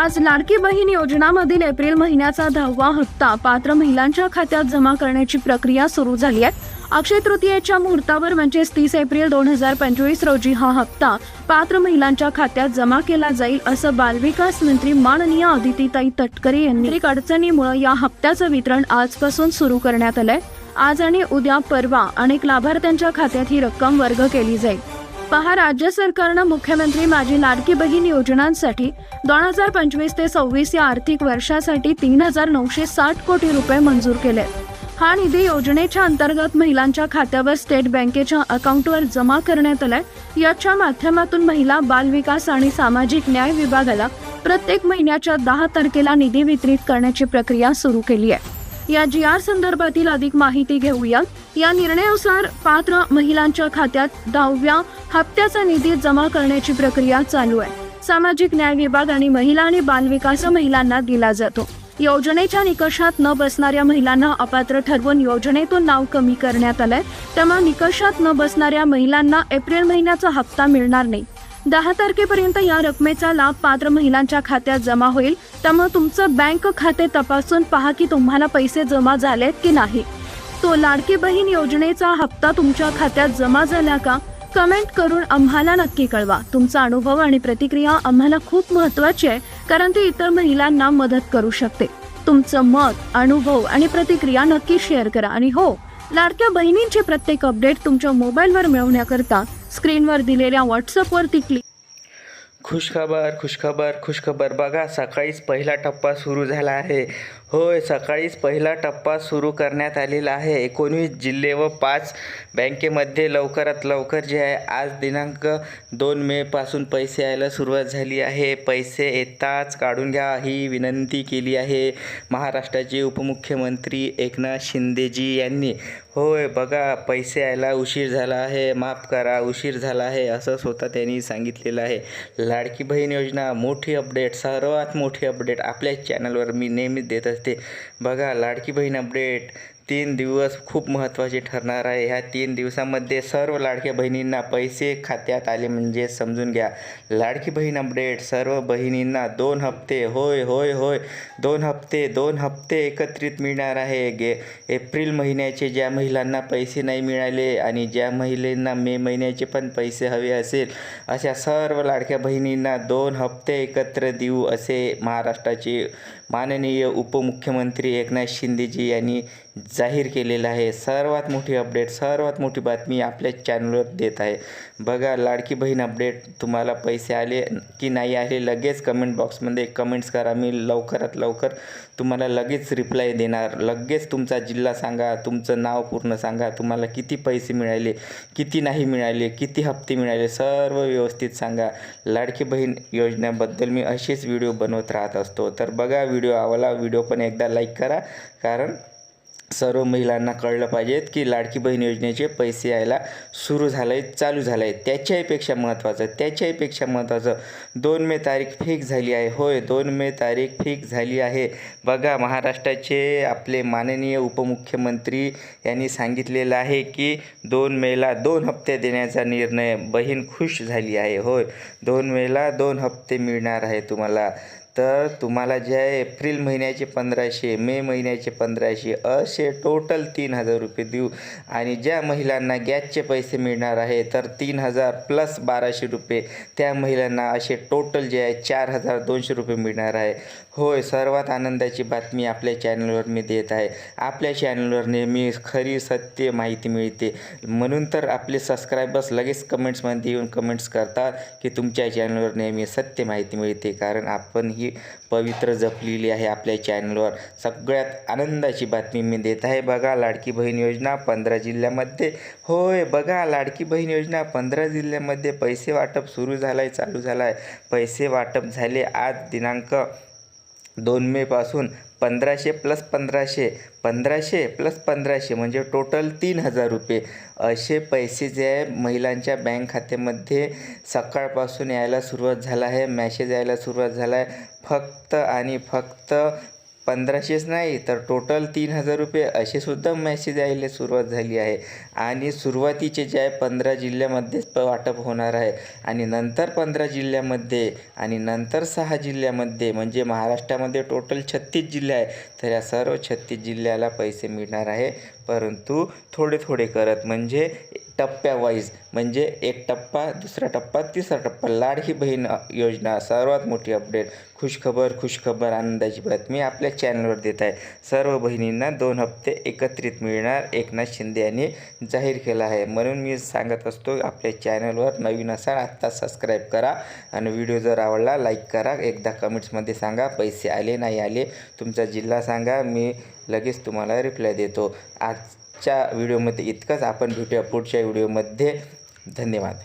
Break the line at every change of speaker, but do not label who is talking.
आज लाडकी बहीण योजनामधील एप्रिल महिन्याचा दहावा हप्ता पात्र महिलांच्या खात्यात जमा करण्याची प्रक्रिया सुरू झाली आहे. अक्षय तृतीयेच्या मुहूर्तावर म्हणजेच तीस एप्रिल दोन हजार पंचवीस रोजी हा हप्ता पात्र महिलांच्या खात्यात जमा केला जाईल असं बालविकास मंत्री माननीय अदितीताई तटकरे यांनी अडचणीमुळे या हप्त्याचं वितरण आजपासून सुरू करण्यात आलंय. आज आणि उद्या परवा अनेक लाभार्थ्यांच्या खात्यात ही रक्कम वर्ग केली जाईल. पहा राज्य सरकारनं मुख्यमंत्री माझी लाडकी बहीण योजनांसाठी दोन हजार पंचवीस ते सव्वीस या आर्थिक वर्षासाठी तीन हजार नऊशे साठ कोटी रुपये मंजूर केले. हा निधी योजनेच्या अंतर्गत महिलांच्या खात्यावर स्टेट बँकेच्या अकाउंटवर जमा करण्यात आलाय. याच्या माध्यमातून महिला बालविकास आणि सामाजिक न्याय विभागाला प्रत्येक महिन्याच्या दहा तारखेला निधी वितरित करण्याची प्रक्रिया सुरू केली आहे. या जी आर संदर्भातील अधिक माहिती घेऊया या निर्णयानुसार पात्र महिलांच्या खात्यात दहाव्या हप्त्याचा निधी जमा करण्याची प्रक्रिया चालू आहे. सामाजिक न्याय विभाग आणि महिला आणि बालविकास महिलांना दिला जातो. योजनेच्या निकषात न बसणाऱ्या महिलांना अपात्र ठरवून योजनेतून नाव कमी करण्यात आलंय. त्यामुळे निकषात न बसणाऱ्या महिलांना एप्रिल महिन्याचा हप्ता मिळणार नाही. दहा तारखेपर्यंत या रकमेचा लाभ पात्र महिलांच्या खात्यात जमा होईल. त्यामुळे तुमचं बँक खाते तपासून पहा की तुम्हाला पैसे जमा झालेत की नाही. तो लाडकी बहीण योजनेचा हप्ता तुमच्या खात्यात जमा झाला का? कमेंट करून आम्हाला नक्की कळवा. तुमचा अनुभव आणि प्रतिक्रिया आम्हाला खूप महत्वाची आहे कारण ती इतर महिलांना मदत करू शकते. तुमचं मत अनुभव आणि प्रतिक्रिया नक्की शेअर करा. आणि हो लाडक्या बहिणींचे प्रत्येक अपडेट तुमच्या मोबाईलवर मिळवण्याकरता स्क्रीनवर दिलेल्या व्हॉट्सअपवरती क्लिक
खुशखबर खुशखबर खुशखबर. बघा सकाळीच पहिला टप्पा सुरू झाला आहे. होय सकाळीच पहिला टप्पा सुरू करण्यात आलेला आहे. एकोणवीस जिल्हे व पाच बँकेमध्ये लवकरात लवकर जे आहे आज दिनांक दोन मेपासून पैसे यायला सुरुवात झाली आहे. पैसे येताच काढून घ्या ही विनंती केली आहे महाराष्ट्राचे उपमुख्यमंत्री एकनाथ शिंदेजी यांनी. होय बघा पैसे यायला उशीर झाला आहे माफ करा उशीर झाला आहे असं स्वतः त्यांनी सांगितलेलं आहे. लाडकी बहीण योजना मोठी अपडेट सर्वात मोठी अपडेट आपल्या चॅनलवर मी नेहमीच देत असते. बघा लाडकी बहीण अपडेट तीन दिवस खूप महत्त्वाचे ठरणार आहे. ह्या तीन दिवसामध्ये सर्व लाडक्या बहिणींना पैसे खात्यात आले म्हणजे समजून घ्या. लाडकी बहीण अपडेट सर्व बहिणींना दोन हप्ते होय होय होय दोन हप्ते दोन हप्ते एकत्रित मिळणार आहे. गे एप्रिल महिन्याचे ज्या महिलांना पैसे नाही मिळाले आणि ज्या महिलांना मे महिन्याचे पण पैसे हवे असेल अशा सर्व लाडक्या बहिणींना दोन हप्ते एकत्र देऊ असे महाराष्ट्राचे माननीय उपमुख्यमंत्री एकनाथ शिंदेजी यांनी जाहीर केलेलं आहे. सर्वात मोठी अपडेट सर्वात मोठी बातमी आपल्या चॅनलवर देत आहे. बघा लाडकी बहीण अपडेट तुम्हाला पैसे आले की नाही आले लगेच कमेंट बॉक्समध्ये कमेंट्स करा. मी लवकरात लवकर तुम्हाला लगेच रिप्लाय देणार. लगेच तुमचा जिल्हा सांगा तुमचं नाव पूर्ण सांगा. तुम्हाला किती पैसे मिळाले किती नाही मिळाले किती हप्ते मिळाले सर्व व्यवस्थित सांगा. लाडकी बहीण योजनेबद्दल मी असेच व्हिडिओ बनवत राहत असतो. तर बघा व्हिडिओ व्हिडिओ आवडला व्हिडिओ पण एकदा लाईक करा. कारण सर्व महिलांना कळलं पाहिजेत की लाडकी बहीण योजनेचे पैसे यायला सुरू झालं आहे चालू झालं आहे त्याच्याहीपेक्षा महत्त्वाचं त्याच्याहीपेक्षा महत्त्वाचं दोन मे तारीख फिक्स झाली आहे. होय दोन मे तारीख फिक्स झाली आहे. बघा महाराष्ट्राचे आपले माननीय उपमुख्यमंत्री यांनी सांगितलेलं आहे की दोन मेला दोन हप्ते देण्याचा निर्णय बहीण खुश झाली आहे. होय दोन मेला दोन हप्ते मिळणार आहे तुम्हाला. तर तुम्हाला जे आहे एप्रिल महिन्याचे पंधराशे मे महिन्याचे पंधराशे असे टोटल तीन हजार रुपये देऊ. आणि ज्या महिलांना गॅसचे पैसे मिळणार आहे तर तीन हजार प्लस बाराशे रुपये. त्या महिलांना असे टोटल जे आहे चार हजार दोनशे रुपये मिळणार आहे. होय सर्वात आनंदाची बातमी आपल्या चॅनलवर मी देत आहे. आपल्या चॅनलवर नेहमी खरी सत्य माहिती मिळते. म्हणून तर आपले सबस्क्रायबर्स लगेच कमेंट्समध्ये येऊन कमेंट्स करतात की तुमच्या चॅनलवर नेहमी सत्य माहिती मिळते. कारण आपण ही पवित्र जपलेली आहे आपल्या चॅनलवर सगळ्यात आनंदाची बातमी मी देत आहे. बघा लाडकी बहीण योजना पंधरा जिल्ह्यामध्ये. होय बघा लाडकी बहीण योजना पंधरा जिल्ह्यामध्ये पैसे वाटप सुरू झालं आहे चालू झालं आहे पैसे वाटप झाले आज दिनांक दोन मेपासून पंधराशे प्लस पंधराशे पंधराशे प्लस पंधराशे म्हणजे टोटल तीन हजार रुपये. असे पैसे जे आहे महिलांच्या बँक खात्यामध्ये सकाळपासून यायला सुरुवात झाला आहे मॅसेज यायला सुरुवात झाला आहे. फक्त आणि फक्त पंधराशेच नाही तर टोटल तीन हजार रुपये असे सुद्धा मेसेज यायला सुरुवात झाली आहे. आणि सुरुवातीचे जे आहे पंधरा जिल्ह्यामध्येच प वाटप होणार आहे. आणि नंतर पंधरा जिल्ह्यामध्ये आणि नंतर सहा जिल्ह्यामध्ये म्हणजे महाराष्ट्रामध्ये टोटल छत्तीस जिल्हे आहे तर या सर्व छत्तीस जिल्ह्याला पैसे मिळणार आहे. परंतु थोडे थोडे करत म्हणजे टप्प्यावाईज म्हणजे एक टप्पा दुसरा टप्पा तिसरा टप्पा. लाडकी बहीण योजना. सर्वात मोठी अपडेट. खुशखबर खुशखबर आनंदाची बातमी आपल्या चॅनलवर देत आहे. सर्व बहिणींना दोन हप्ते एकत्रित मिळणार. एकनाथ शिंदे यांनी जाहीर केला आहे. म्हणून मी सांगत असतो आपल्या चॅनलवर नवीन असाल आत्ता सबस्क्राईब करा. आणि व्हिडिओ जर आवडला लाईक करा. एकदा कमेंट्समध्ये सांगा पैसे आले नाही आले तुमचा जिल्हा सांगा. मी लगेच तुम्हाला रिप्लाय देतो. आज आजच्या व्हिडिओमध्ये इतकंच. आपण भेटूया पुढच्या व्हिडिओमध्ये. धन्यवाद.